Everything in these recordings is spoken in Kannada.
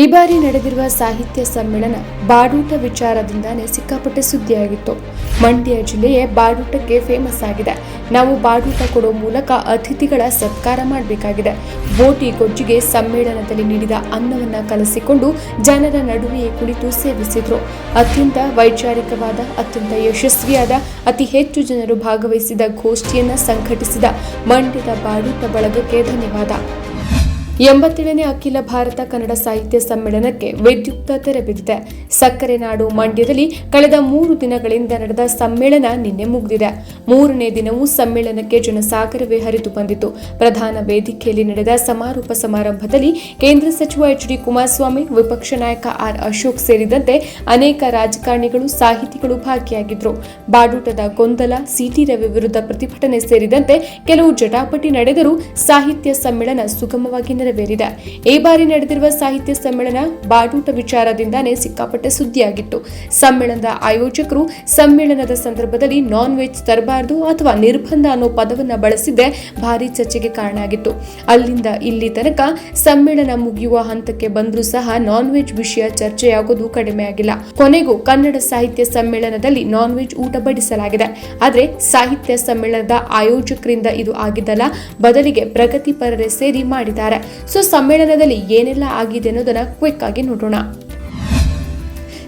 ಈ ಬಾರಿ ನಡೆದಿರುವ ಸಾಹಿತ್ಯ ಸಮ್ಮೇಳನ ಬಾಡೂಟ ವಿಚಾರದಿಂದಾನೇ ಸಿಕ್ಕಾಪಟ್ಟೆ ಸುದ್ದಿಯಾಗಿತ್ತು. ಮಂಡ್ಯ ಜಿಲ್ಲೆಯೇ ಬಾಡೂಟಕ್ಕೆ ಫೇಮಸ್ ಆಗಿದೆ. ನಾವು ಬಾಡೂಟ ಕೊಡೋ ಮೂಲಕ ಅತಿಥಿಗಳ ಸತ್ಕಾರ ಮಾಡಬೇಕಾಗಿದೆ. ಬೋಟಿ ಗೊಜ್ಜಿಗೆ ಸಮ್ಮೇಳನದಲ್ಲಿ ನೀಡಿದ ಅನ್ನವನ್ನು ಕಲಸಿಕೊಂಡು ಜನರ ನಡುವೆಯೇ ಕುಳಿತು ಸೇವಿಸಿದ್ರು. ಅತ್ಯಂತ ವೈಚಾರಿಕವಾದ, ಅತ್ಯಂತ ಯಶಸ್ವಿಯಾದ, ಅತಿ ಹೆಚ್ಚು ಜನರು ಭಾಗವಹಿಸಿದ ಗೋಷ್ಠಿಯನ್ನು ಸಂಘಟಿಸಿದ ಮಂಡ್ಯದ ಬಾಡೂಟ ಬಳಗಕ್ಕೆ ಧನ್ಯವಾದ. ಎಂಬತ್ತೇಳನೇ ಅಖಿಲ ಭಾರತ ಕನ್ನಡ ಸಾಹಿತ್ಯ ಸಮ್ಮೇಳನಕ್ಕೆ ವಿದ್ಯುಕ್ತ ತೆರೆ ಬಿದ್ದಿದೆ. ಸಕ್ಕರೆ ನಾಡು ಮಂಡ್ಯದಲ್ಲಿ ಕಳೆದ ಮೂರು ದಿನಗಳಿಂದ ನಡೆದ ಸಮ್ಮೇಳನ ನಿನ್ನೆ ಮುಗಿದಿದೆ. ಮೂರನೇ ದಿನವೂ ಸಮ್ಮೇಳನಕ್ಕೆ ಜನಸಾಗರವೇ ಹರಿದು ಬಂದಿತು ಪ್ರಧಾನ ವೇದಿಕೆಯಲ್ಲಿ ನಡೆದ ಸಮಾರೋಪ ಸಮಾರಂಭದಲ್ಲಿ ಕೇಂದ್ರ ಸಚಿವ ಎಚ್ ಡಿ ಕುಮಾರಸ್ವಾಮಿ, ವಿಪಕ್ಷ ನಾಯಕ ಆರ್ ಅಶೋಕ್ ಸೇರಿದಂತೆ ಅನೇಕ ರಾಜಕಾರಣಿಗಳು, ಸಾಹಿತಿಗಳು ಭಾಗಿಯಾಗಿದ್ದರು ಬಾಡೂಟದ ಗೊಂದಲ, ಸಿಟಿ ರವಿ ವಿರುದ್ಧ ಪ್ರತಿಭಟನೆ ಸೇರಿದಂತೆ ಕೆಲವು ಜಟಾಪಟಿ ನಡೆದರೂ ಸಾಹಿತ್ಯ ಸಮ್ಮೇಳನ ಸುಗಮವಾಗಿ ನೆರವೇರಿದೆ ಈ ಬಾರಿ ನಡೆದಿರುವ ಸಾಹಿತ್ಯ ಸಮ್ಮೇಳನ ಬಾಡೂಟ ವಿಚಾರದಿಂದಾನೇ ಸಿಕ್ಕಾಪಟ್ಟೆ ಸುದ್ದಿಯಾಗಿತ್ತು. ಸಮ್ಮೇಳನದ ಆಯೋಜಕರು ಸಮ್ಮೇಳನದ ಸಂದರ್ಭದಲ್ಲಿ ನಾನ್ ವೆಜ್ ತರಬಾರದು ಅಥವಾ ನಿರ್ಬಂಧ ಅನ್ನೋ ಪದವನ್ನು ಬಳಸಿದ್ದೇ ಭಾರಿ ಚರ್ಚೆಗೆ ಕಾರಣ ಆಗಿತ್ತು ಅಲ್ಲಿಂದ ಇಲ್ಲಿ ತನಕ ಸಮ್ಮೇಳನ ಮುಗಿಯುವ ಹಂತಕ್ಕೆ ಬಂದರೂ ಸಹ ನಾನ್ ವೆಜ್ ವಿಷಯ ಚರ್ಚೆಯಾಗೋದು ಕಡಿಮೆಯಾಗಿಲ್ಲ ಕೊನೆಗೂ ಕನ್ನಡ ಸಾಹಿತ್ಯ ಸಮ್ಮೇಳನದಲ್ಲಿ ನಾನ್ ವೆಜ್ ಊಟ ಬಡಿಸಲಾಗಿದೆ. ಆದರೆ ಸಾಹಿತ್ಯ ಸಮ್ಮೇಳನದ ಆಯೋಜಕರಿಂದ ಇದು ಆಗಿದ್ದಲ್ಲ, ಬದಲಿಗೆ ಪ್ರಗತಿಪರರೇ ಸೇರಿ ಮಾಡಿದ್ದಾರೆ. ಸೊ ಸಮ್ಮೇಳನದಲ್ಲಿ ಏನೆಲ್ಲ ಆಗಿದೆ ಅನ್ನೋದನ್ನ ಕ್ವಿಕ್ ಆಗಿ ನೋಡೋಣ.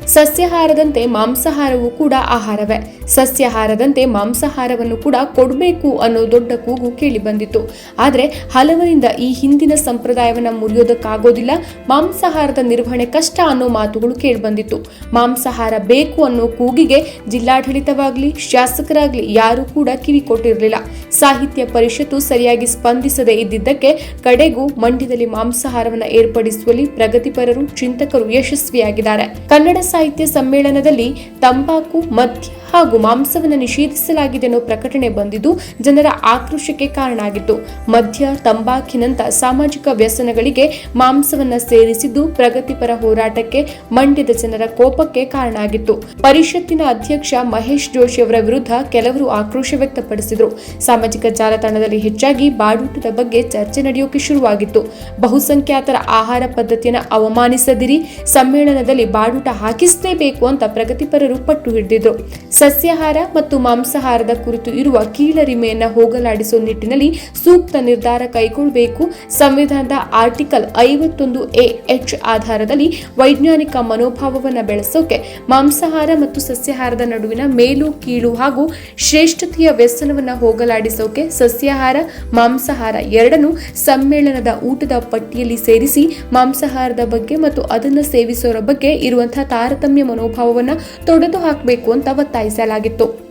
ಸಸ್ಯಾಹಾರದಂತೆ ಮಾಂಸಾಹಾರವೂ ಕೂಡ ಆಹಾರವೇ. ಸಸ್ಯಾಹಾರದಂತೆ ಮಾಂಸಾಹಾರವನ್ನು ಕೂಡ ಕೊಡಬೇಕು ಅನ್ನೋ ದೊಡ್ಡ ಕೂಗು ಕೇಳಿಬಂದಿತ್ತು ಆದರೆ ಹಲವರಿಂದ ಈ ಹಿಂದಿನ ಸಂಪ್ರದಾಯವನ್ನು ಮುರಿಯೋದಕ್ಕಾಗೋದಿಲ್ಲ, ಮಾಂಸಾಹಾರದ ನಿರ್ವಹಣೆ ಕಷ್ಟ ಅನ್ನೋ ಮಾತುಗಳು ಕೇಳಿಬಂದಿತ್ತು ಮಾಂಸಾಹಾರ ಬೇಕು ಅನ್ನೋ ಕೂಗಿಗೆ ಜಿಲ್ಲಾಡಳಿತವಾಗಲಿ, ಶಾಸಕರಾಗಲಿ ಯಾರೂ ಕೂಡ ಕಿವಿ ಕೊಟ್ಟಿರಲಿಲ್ಲ. ಸಾಹಿತ್ಯ ಪರಿಷತ್ತು ಸರಿಯಾಗಿ ಸ್ಪಂದಿಸದೇ ಇದ್ದಿದ್ದಕ್ಕೆ ಕಡೆಗೂ ಮಂಡ್ಯದಲ್ಲಿ ಮಾಂಸಾಹಾರವನ್ನು ಏರ್ಪಡಿಸುವಲ್ಲಿ ಪ್ರಗತಿಪರರು, ಚಿಂತಕರು ಯಶಸ್ವಿಯಾಗಿದ್ದಾರೆ. ಕನ್ನಡ ಸಾಹಿತ್ಯ ಸಮ್ಮೇಳನದಲ್ಲಿ ತಂಬಾಕು, ಮದ್ಯ ಹಾಗೂ ಮಾಂಸವನ್ನು ನಿಷೇಧಿಸಲಾಗಿದೆ ಎನ್ನುವ ಪ್ರಕಟಣೆ ಬಂದಿದ್ದು ಜನರ ಆಕ್ರೋಶಕ್ಕೆ ಕಾರಣ ಆಗಿತ್ತು. ಮದ್ಯ ತಂಬಾಕಿನಂತ ಸಾಮಾಜಿಕ ವ್ಯಸನಗಳಿಗೆ ಮಾಂಸವನ್ನ ಸೇರಿಸಿದ್ದು ಪ್ರಗತಿಪರ ಹೋರಾಟಕ್ಕೆ, ಮಂಡ್ಯದ ಜನರ ಕೋಪಕ್ಕೆ ಕಾರಣ ಆಗಿತ್ತು. ಪರಿಷತ್ತಿನ ಅಧ್ಯಕ್ಷ ಮಹೇಶ್ ಜೋಶಿ ಅವರ ವಿರುದ್ಧ ಕೆಲವರು ಆಕ್ರೋಶ ವ್ಯಕ್ತಪಡಿಸಿದರು. ಸಾಮಾಜಿಕ ಜಾಲತಾಣದಲ್ಲಿ ಹೆಚ್ಚಾಗಿ ಬಾಡೂಟದ ಬಗ್ಗೆ ಚರ್ಚೆ ನಡೆಯೋಕೆ ಶುರುವಾಗಿತ್ತು. ಬಹುಸಂಖ್ಯಾತರ ಆಹಾರ ಪದ್ಧತಿಯನ್ನು ಅವಮಾನಿಸದಿರಿ, ಸಮ್ಮೇಳನದಲ್ಲಿ ಬಾಡೂಟ ಹಾಕಿಸಲೇಬೇಕು ಅಂತ ಪ್ರಗತಿಪರರು ಪಟ್ಟು ಹಿಡಿದಿದ್ರು. ಸಸ್ಯಾಹಾರ ಮತ್ತು ಮಾಂಸಾಹಾರದ ಕುರಿತು ಇರುವ ಕೀಳರಿಮೆಯನ್ನು ಹೋಗಲಾಡಿಸುವ ನಿಟ್ಟಿನಲ್ಲಿ ಸೂಕ್ತ ನಿರ್ಧಾರ ಕೈಗೊಳ್ಳಬೇಕು. ಸಂವಿಧಾನದ ಆರ್ಟಿಕಲ್ ಐವತ್ತೊಂದು ಎ ಎಚ್ ಆಧಾರದಲ್ಲಿ ವೈಜ್ಞಾನಿಕ ಮನೋಭಾವವನ್ನು ಬೆಳೆಸೋಕೆ ಮಾಂಸಾಹಾರ ಮತ್ತು ಸಸ್ಯಾಹಾರದ ನಡುವಿನ ಮೇಲು, ಕೀಳು ಹಾಗೂ ಶ್ರೇಷ್ಠತೆಯ ವ್ಯಸನವನ್ನು ಹೋಗಲಾಡಿಸೋಕೆ ಸಸ್ಯಾಹಾರ, ಮಾಂಸಾಹಾರ ಎರಡನ್ನು ಸಮ್ಮೇಳನದ ಊಟದ ಪಟ್ಟಿಯಲ್ಲಿ ಸೇರಿಸಿ ಮಾಂಸಾಹಾರದ ಬಗ್ಗೆ ಮತ್ತು ಅದನ್ನು ಸೇವಿಸೋರ ಬಗ್ಗೆ ಇರುವಂತಹ ತಾರತಮ್ಯ ಮನೋಭಾವವನ್ನು ತೊಡೆದು ಹಾಕಬೇಕು ಅಂತ ಒತ್ತಾಯಿಸಲಾಗಿತ್ತು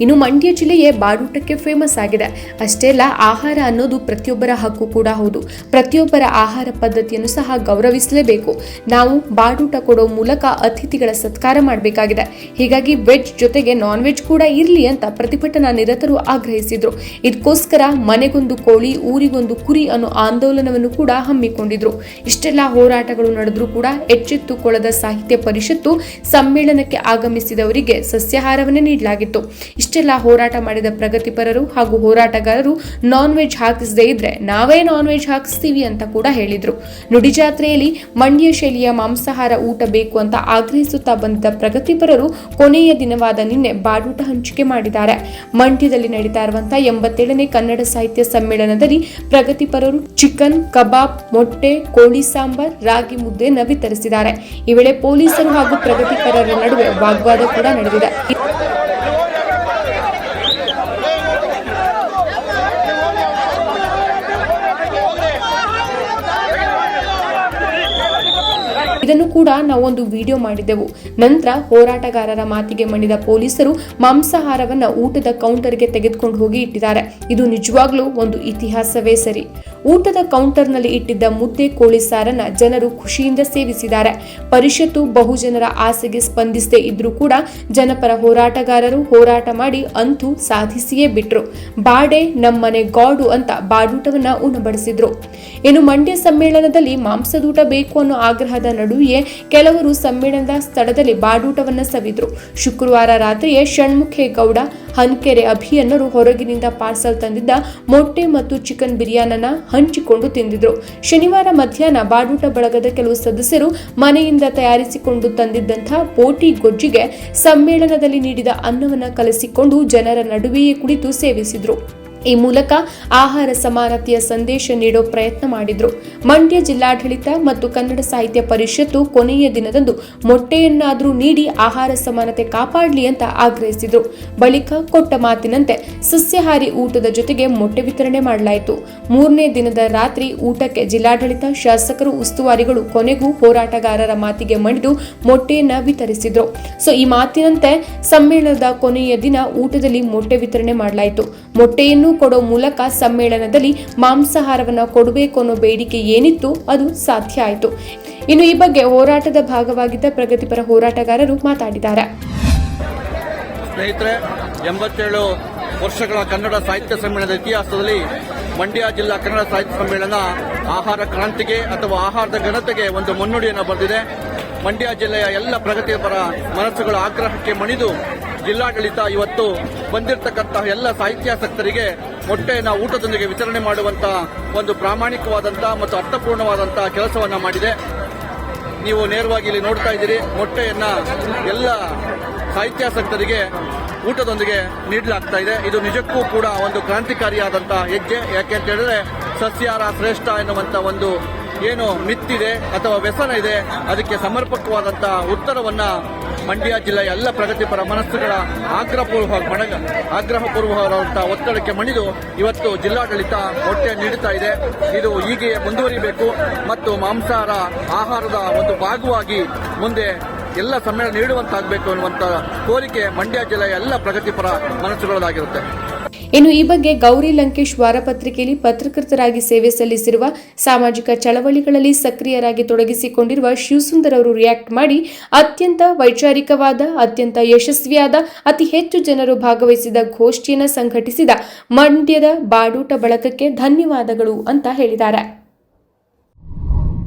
ಇನ್ನು ಮಂಡ್ಯ ಜಿಲ್ಲೆಯೇ ಬಾಡೂಟಕ್ಕೆ ಫೇಮಸ್ ಆಗಿದೆ. ಅಷ್ಟೇ ಅಲ್ಲ, ಆಹಾರ ಅನ್ನೋದು ಪ್ರತಿಯೊಬ್ಬರ ಹಕ್ಕು ಕೂಡ ಹೌದು. ಪ್ರತಿಯೊಬ್ಬರ ಆಹಾರ ಪದ್ಧತಿಯನ್ನು ಸಹ ಗೌರವಿಸಲೇಬೇಕು. ನಾವು ಬಾಡೂಟ ಕೊಡೋ ಮೂಲಕ ಅತಿಥಿಗಳ ಸತ್ಕಾರ ಮಾಡಬೇಕಾಗಿದೆ. ಹೀಗಾಗಿ ವೆಜ್ ಜೊತೆಗೆ ನಾನ್ ವೆಜ್ ಕೂಡ ಇರಲಿ ಅಂತ ಪ್ರತಿಭಟನಾ ನಿರತರು ಆಗ್ರಹಿಸಿದ್ರು. ಇದಕ್ಕೋಸ್ಕರ ಮನೆಗೊಂದು ಕೋಳಿ, ಊರಿಗೊಂದು ಕುರಿ ಅನ್ನೋ ಆಂದೋಲನವನ್ನು ಕೂಡ ಹಮ್ಮಿಕೊಂಡಿದ್ರು. ಇಷ್ಟೆಲ್ಲ ಹೋರಾಟಗಳು ನಡೆದ್ರೂ ಕೂಡ ಎಚ್ಚೆತ್ತುಕೊಳ್ಳದ ಸಾಹಿತ್ಯ ಪರಿಷತ್ತು ಸಮ್ಮೇಳನಕ್ಕೆ ಆಗಮಿಸಿದವರಿಗೆ ಸಸ್ಯಾಹಾರವನ್ನೇ ನೀಡಲಾಗಿತ್ತು. ಇಷ್ಟೆಲ್ಲ ಹೋರಾಟ ಮಾಡಿದ ಪ್ರಗತಿಪರರು ಹಾಗೂ ಹೋರಾಟಗಾರರು ನಾನ್ ವೆಜ್ ಹಾಕಿಸದೇ ಇದ್ರೆ ನಾವೇ ನಾನ್ ವೆಜ್ ಹಾಕಿಸ್ತೀವಿ ಅಂತ ಕೂಡ ಹೇಳಿದ್ರು. ನುಡಿಜಾತ್ರೆಯಲ್ಲಿ ಮಂಡ್ಯ ಶೈಲಿಯ ಮಾಂಸಾಹಾರ ಊಟ ಬೇಕು ಅಂತ ಆಗ್ರಹಿಸುತ್ತಾ ಬಂದಿದ್ದ ಪ್ರಗತಿಪರರು ಕೊನೆಯ ದಿನವಾದ ನಿನ್ನೆ ಬಾಡೂಟ ಹಂಚಿಕೆ ಮಾಡಿದ್ದಾರೆ. ಮಂಡ್ಯದಲ್ಲಿ ನಡೀತಾ ಇರುವಂತಹ ಎಂಬತ್ತೇಳನೇ ಕನ್ನಡ ಸಾಹಿತ್ಯ ಸಮ್ಮೇಳನದಲ್ಲಿ ಪ್ರಗತಿಪರರು ಚಿಕನ್, ಕಬಾಬ್, ಮೊಟ್ಟೆ, ಕೋಳಿ ಸಾಂಬಾರ್, ರಾಗಿ ಮುದ್ದೆಯನ್ನು ವಿತರಿಸಿದ್ದಾರೆ ಈ ವೇಳೆ ಪೊಲೀಸರು ಹಾಗೂ ಪ್ರಗತಿಪರರ ನಡುವೆ ವಾಗ್ವಾದ ಕೂಡ ನಡೆದಿದೆ. ಇದನ್ನು ಕೂಡ ನಾವೊಂದು ವಿಡಿಯೋ ಮಾಡಿದ್ದೆವು ನಂತರ ಹೋರಾಟಗಾರರ ಮಾತಿಗೆ ಮಣಿದ ಪೊಲೀಸರು ಮಾಂಸಾಹಾರವನ್ನ ಊಟದ ಕೌಂಟರ್ಗೆ ತೆಗೆದುಕೊಂಡು ಹೋಗಿ ಇಟ್ಟಿದ್ದಾರೆ. ಇದು ನಿಜವಾಗ್ಲೂ ಒಂದು ಇತಿಹಾಸವೇ ಸರಿ. ಊಟದ ಕೌಂಟರ್ನಲ್ಲಿ ಇಟ್ಟಿದ್ದ ಮುದ್ದೆ ಕೋಳಿ ಸಾರನ್ನ ಜನರು ಖುಷಿಯಿಂದ ಸೇವಿಸಿದ್ದಾರೆ. ಪರಿಷತ್ತು ಬಹುಜನರ ಆಸೆಗೆ ಸ್ಪಂದಿಸದೆ ಇದ್ರೂ ಕೂಡ ಜನಪರ ಹೋರಾಟಗಾರರು ಹೋರಾಟ ಮಾಡಿ ಅಂತೂ ಸಾಧಿಸಿಯೇ ಬಿಟ್ರು. ಬಾಡೆ ನಮ್ಮನೆ ಗಾಡು ಅಂತ ಬಾಡೂಟವನ್ನ ಉಣಬಡಿಸಿದ್ರು. ಇನ್ನು ಮಂಡ್ಯ ಸಮ್ಮೇಳನದಲ್ಲಿ ಮಾಂಸದೂಟ ಬೇಕು ಅನ್ನೋ ಆಗ್ರಹದ ನಡುವೆ ನಡುವೆಯೇ ಕೆಲವರು ಸಮ್ಮೇಳನದ ಸ್ಥಳದಲ್ಲಿ ಬಾಡೂಟವನ್ನ ಸವಿದ್ರು. ಶುಕ್ರವಾರ ರಾತ್ರಿಯೇ ಷಣ್ಮುಖೇಗೌಡ ಹನ್ಕೆರೆ ಅಭಿಯನ್ನರು ಹೊರಗಿನಿಂದ ಪಾರ್ಸಲ್ ತಂದಿದ್ದ ಮೊಟ್ಟೆ ಮತ್ತು ಚಿಕನ್ ಬಿರಿಯಾನನ ಹಂಚಿಕೊಂಡು ತಿಂದಿದ್ರು. ಶನಿವಾರ ಮಧ್ಯಾಹ್ನ ಬಾಡೂಟ ಬಳಗದ ಕೆಲವು ಸದಸ್ಯರು ಮನೆಯಿಂದ ತಯಾರಿಸಿಕೊಂಡು ತಂದಿದ್ದಂತಹ ಬೋಟಿ ಗೊಜ್ಜಿಗೆ ಸಮ್ಮೇಳನದಲ್ಲಿ ನೀಡಿದ ಅನ್ನವನ್ನ ಕಲಸಿಕೊಂಡು ಜನರ ನಡುವೆಯೇ ಕುಳಿತು ಸೇವಿಸಿದ್ರು. ಈ ಮೂಲಕ ಆಹಾರ ಸಮಾನತೆಯ ಸಂದೇಶ ನೀಡೋ ಪ್ರಯತ್ನ ಮಾಡಿದ್ರು. ಮಂಡ್ಯ ಜಿಲ್ಲಾಡಳಿತ ಮತ್ತು ಕನ್ನಡ ಸಾಹಿತ್ಯ ಪರಿಷತ್ತು ಕೊನೆಯ ದಿನದಂದು ಮೊಟ್ಟೆಯನ್ನಾದರೂ ನೀಡಿ ಆಹಾರ ಸಮಾನತೆ ಕಾಪಾಡಲಿ ಅಂತ ಆಗ್ರಹಿಸಿದ್ರು. ಬಳಿಕ ಕೊಟ್ಟ ಮಾತಿನಂತೆ ಸಸ್ಯಹಾರಿ ಊಟದ ಜೊತೆಗೆ ಮೊಟ್ಟೆ ವಿತರಣೆ ಮಾಡಲಾಯಿತು. ಮೂರನೇ ದಿನದ ರಾತ್ರಿ ಊಟಕ್ಕೆ ಜಿಲ್ಲಾಡಳಿತ ಶಾಸಕರು, ಉಸ್ತುವಾರಿಗಳು, ಕೊನೆಗೂ ಹೋರಾಟಗಾರರ ಮಾತಿಗೆ ಮಣಿದು ಮೊಟ್ಟೆಯನ್ನ ವಿತರಿಸಿದ್ರು. ಸೊ, ಈ ಮಾತಿನಂತೆ ಸಮ್ಮೇಳನದ ಕೊನೆಯ ದಿನ ಊಟದಲ್ಲಿ ಮೊಟ್ಟೆ ವಿತರಣೆ ಮಾಡಲಾಯಿತು. ಮೊಟ್ಟೆಯನ್ನು ಕೊಡೋ ಮೂಲಕ ಸಮ್ಮೇಳನದಲ್ಲಿ ಮಾಂಸಾಹಾರವನ್ನು ಕೊಡಬೇಕು ಅನ್ನೋ ಬೇಡಿಕೆ ಏನಿತ್ತು ಅದು ಸಾಧ್ಯ ಆಯಿತು. ಇನ್ನು ಈ ಬಗ್ಗೆ ಹೋರಾಟದ ಭಾಗವಾಗಿದ್ದ ಪ್ರಗತಿಪರ ಹೋರಾಟಗಾರರು ಮಾತಾಡಿದ್ದಾರೆ. ಸ್ನೇಹಿತರೆ, ಎಂಬತ್ತೇಳು ವರ್ಷಗಳ ಕನ್ನಡ ಸಾಹಿತ್ಯ ಸಮ್ಮೇಳನದ ಇತಿಹಾಸದಲ್ಲಿ ಮಂಡ್ಯ ಜಿಲ್ಲಾ ಕನ್ನಡ ಸಾಹಿತ್ಯ ಸಮ್ಮೇಳನ ಆಹಾರ ಕ್ರಾಂತಿಗೆ ಅಥವಾ ಆಹಾರದ ಘನತೆಗೆ ಒಂದು ಮುನ್ನುಡಿಯನ್ನು ಬರೆದಿದೆ. ಮಂಡ್ಯ ಜಿಲ್ಲೆಯ ಎಲ್ಲ ಪ್ರಗತಿಪರ ಮನಸ್ಸುಗಳ ಆಗ್ರಹಕ್ಕೆ ಮಣಿದು ಜಿಲ್ಲಾಡಳಿತ ಇವತ್ತು ಬಂದಿರತಕ್ಕಂತಹ ಎಲ್ಲ ಸಾಹಿತ್ಯಾಸಕ್ತರಿಗೆ ಮೊಟ್ಟೆಯನ್ನು ಊಟದೊಂದಿಗೆ ವಿತರಣೆ ಮಾಡುವಂತಹ ಒಂದು ಪ್ರಾಮಾಣಿಕವಾದಂತಹ ಮತ್ತು ಅರ್ಥಪೂರ್ಣವಾದಂತಹ ಕೆಲಸವನ್ನ ಮಾಡಿದೆ. ನೀವು ನೇರವಾಗಿ ಇಲ್ಲಿ ನೋಡ್ತಾ ಇದ್ದೀರಿ, ಮೊಟ್ಟೆಯನ್ನು ಎಲ್ಲ ಸಾಹಿತ್ಯಾಸಕ್ತರಿಗೆ ಊಟದೊಂದಿಗೆ ನೀಡಲಾಗ್ತಾ ಇದೆ. ಇದು ನಿಜಕ್ಕೂ ಕೂಡ ಒಂದು ಕ್ರಾಂತಿಕಾರಿಯಾದಂತಹ ಹೆಜ್ಜೆ. ಯಾಕೆ ಅಂತ ಹೇಳಿದ್ರೆ ಸಸ್ಯಾರ ಶ್ರೇಷ್ಠ ಎನ್ನುವಂತ ಒಂದು ಏನು ಮಿತ್ತಿದೆ ಅಥವಾ ವ್ಯಸನ ಇದೆ. ಅದಕ್ಕೆ ಸಮರ್ಪಕವಾದಂತಹ ಉತ್ತರವನ್ನ ಮಂಡ್ಯ ಜಿಲ್ಲೆಯ ಎಲ್ಲ ಪ್ರಗತಿಪರ ಮನಸ್ಸುಗಳ ಆಗ್ರಹಪೂರ್ವ ಮಣಗ ಆಗ್ರಹಪೂರ್ವಕವಾದಂತಹ ಒತ್ತಡಕ್ಕೆ ಮಣಿದು ಇವತ್ತು ಜಿಲ್ಲಾಡಳಿತ ಹೊಟ್ಟೆ ನೀಡುತ್ತಾ ಇದೆ. ಇದು ಹೀಗೆ ಮುಂದುವರಿಬೇಕು ಮತ್ತು ಮಾಂಸಾಹಾರ ಆಹಾರದ ಒಂದು ಭಾಗವಾಗಿ ಮುಂದೆ ಎಲ್ಲ ಸಮ್ಮೇಳನ ನೀಡುವಂತಾಗಬೇಕು ಅನ್ನುವಂತ ಕೋರಿಕೆ ಮಂಡ್ಯ ಜಿಲ್ಲೆಯ ಎಲ್ಲ ಪ್ರಗತಿಪರ ಮನಸ್ಸುಗಳದಾಗಿರುತ್ತೆ ಇನ್ನು ಈ ಬಗ್ಗೆ ಗೌರಿ ಲಂಕೇಶ್ ವಾರಪತ್ರಿಕೆಯಲ್ಲಿ ಪತ್ರಕರ್ತರಾಗಿ ಸೇವೆ ಸಲ್ಲಿಸಿರುವ ಸಾಮಾಜಿಕ ಚಳವಳಿಗಳಲ್ಲಿ ಸಕ್ರಿಯರಾಗಿ ತೊಡಗಿಸಿಕೊಂಡಿರುವ ಶಿವಸುಂದರ್ ಅವರು ರಿಯಾಕ್ಟ್ ಮಾಡಿ, ಅತ್ಯಂತ ವೈಚಾರಿಕವಾದ, ಅತ್ಯಂತ ಯಶಸ್ವಿಯಾದ, ಅತಿ ಹೆಚ್ಚು ಜನರು ಭಾಗವಹಿಸಿದ ಗೋಷ್ಠಿಯನ್ನು ಸಂಘಟಿಸಿದ ಮಂಡ್ಯದ ಬಾಡೂಟ ಬಳಕಕ್ಕೆ ಧನ್ಯವಾದಗಳು ಅಂತ ಹೇಳಿದ್ದಾರೆ.